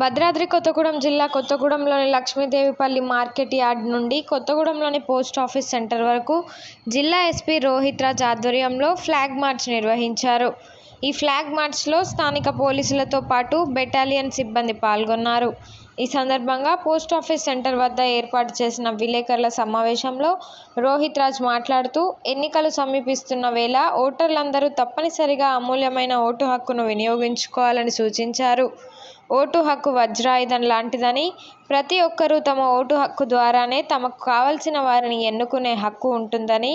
భద్రాద్రి కొత్తగూడెం జిల్లా కొత్తగూడెంలోని Lakshmidevipalli market yard నుండి కొత్తగూడెంలోని post office centre వరకు జిల్లా ఎస్పీ రోహిత్ రాజ్ ఆధ్వర్యంలో ఫ్లాగ్ మార్చ్ నిర్వహించారు. ఈ ఫ్లాగ్ మార్చ్లో స్థానిక పోలీసులతో పాటు బెటాలియన్ సిబ్బంది పాల్గొన్నారు. ఈ సందర్భంగా పోస్ట్ ఆఫీస్ సెంటర్ వద్ద ఏర్పాటు చేసిన విలేకరుల సమావేశంలో రోహిత్ రాజ్ మాట్లాడుతూ ఎన్నికలు సమీపిస్తున్న వేళ ఓటర్లందరూ తప్పనిసరిగా అమూల్యమైన ఓటు హక్కును వినియోగించుకోవాలని సూచించారు. ఓటు హక్కు వజ్రాయుధం లాంటిదని ప్రతి ఒక్కరూ తమ ఓటు హక్కు ద్వారానే తమకు కావలసిన వారిని ఎన్నుకునే హక్కు ఉంటుందని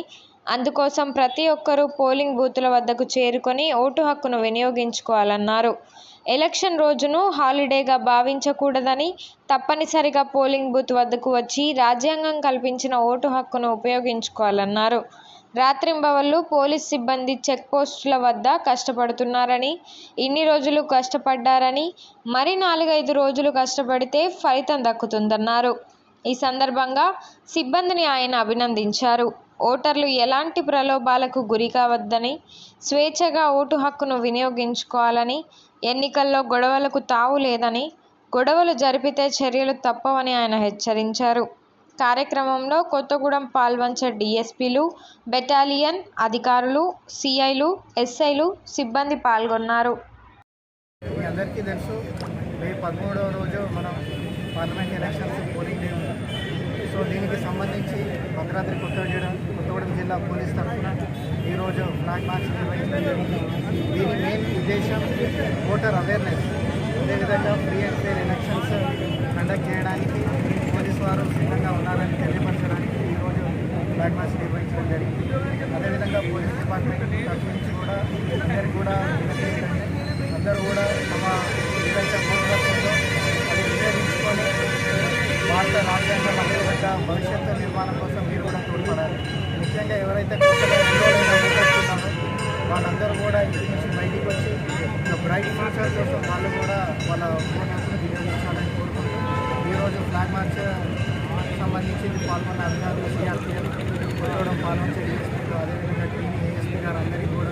అందుకోసం ప్రతి ఒక్కరూ పోలింగ్ బూతుల వద్దకు చేరుకొని ఓటు హక్కును వినియోగించుకోవాలన్నారు. ఎలక్షన్ రోజును హాలిడేగా భావించకూడదని తప్పనిసరిగా పోలింగ్ బూత్ వద్దకు వచ్చి రాజ్యాంగం కల్పించిన ఓటు హక్కును ఉపయోగించుకోవాలన్నారు. రాత్రింబవళ్ళు పోలీస్ సిబ్బంది చెక్పోస్టుల వద్ద కష్టపడుతున్నారని ఇన్ని రోజులు కష్టపడ్డారని మరి నాలుగైదు రోజులు కష్టపడితే ఫలితం దక్కుతుందన్నారు. ఈ సందర్భంగా సిబ్బందిని ఆయన అభినందించారు. ఓటర్లు ఎలాంటి ప్రలోభాలకు గురి కావద్దని స్వేచ్ఛగా ఓటు హక్కును వినియోగించుకోవాలని ఎన్నికల్లో గొడవలకు తావు లేదని గొడవలు జరిపితే చర్యలు తప్పవని ఆయన హెచ్చరించారు. కార్యక్రమంలో కొత్తగూడెం పాల్వంచ డీఎస్పీలు, బెటాలియన్ అధికారులు సీఐలు ఎస్ఐలు సిబ్బంది పాల్గొన్నారు. మీ అందరికీ తెలుసు మే పదమూడవ రోజు మనం పార్లమెంట్ ఎలక్షన్స్ పోలింగ్ డే ఉంది. సో దీనికి సంబంధించి భద్రాద్రి కొత్తగూడెం కొత్తగూడెం జిల్లా పోలీస్ తరఫున ఈరోజు ఫ్లాగ్ మార్చ్ నిర్వహించడం జరిగింది. దీని మెయిన్ ఉద్దేశం ఓటర్ అవేర్నెస్ అదేవిధంగా free and fair elections conduct చేయడానికి వారు సిద్ధంగా ఉన్నారని తెలియపరచడానికి ఈరోజు ఫ్లాగ్ మార్చ్ నిర్వహించడం జరిగింది. అదేవిధంగా పోలీస్ డిపార్ట్మెంట్ నుంచి కూడా అందరికీ కూడా అందరూ కూడా తమ ఏదైతే ఓటు అది వినియోగించుకొని భారత రాజ్యాంగం అదేవిధంగా భవిష్యత్తు నిర్మాణం కోసం మీరు కూడా తోడ్పడాలి. ముఖ్యంగా ఎవరైతే కొత్తగా వాళ్ళందరూ కూడా ఇంటి నుంచి బయటికి వచ్చి బ్రైట్ ఫ్యూచర్ కోసం వాళ్ళు కూడా వాళ్ళ ఫోన్ హక్కును వినియోగించాలని కోరుకుంటూ ఈరోజు ఫ్లాగ్ మార్చ్ సంబంధించింది పాల్గొన్న అధికారులు సిఆర్పిఎల్ పాల్గొని పాల్గొంచే అదేవిధంగా టీవీ ఏఎస్పీ గారు అందరికీ కూడా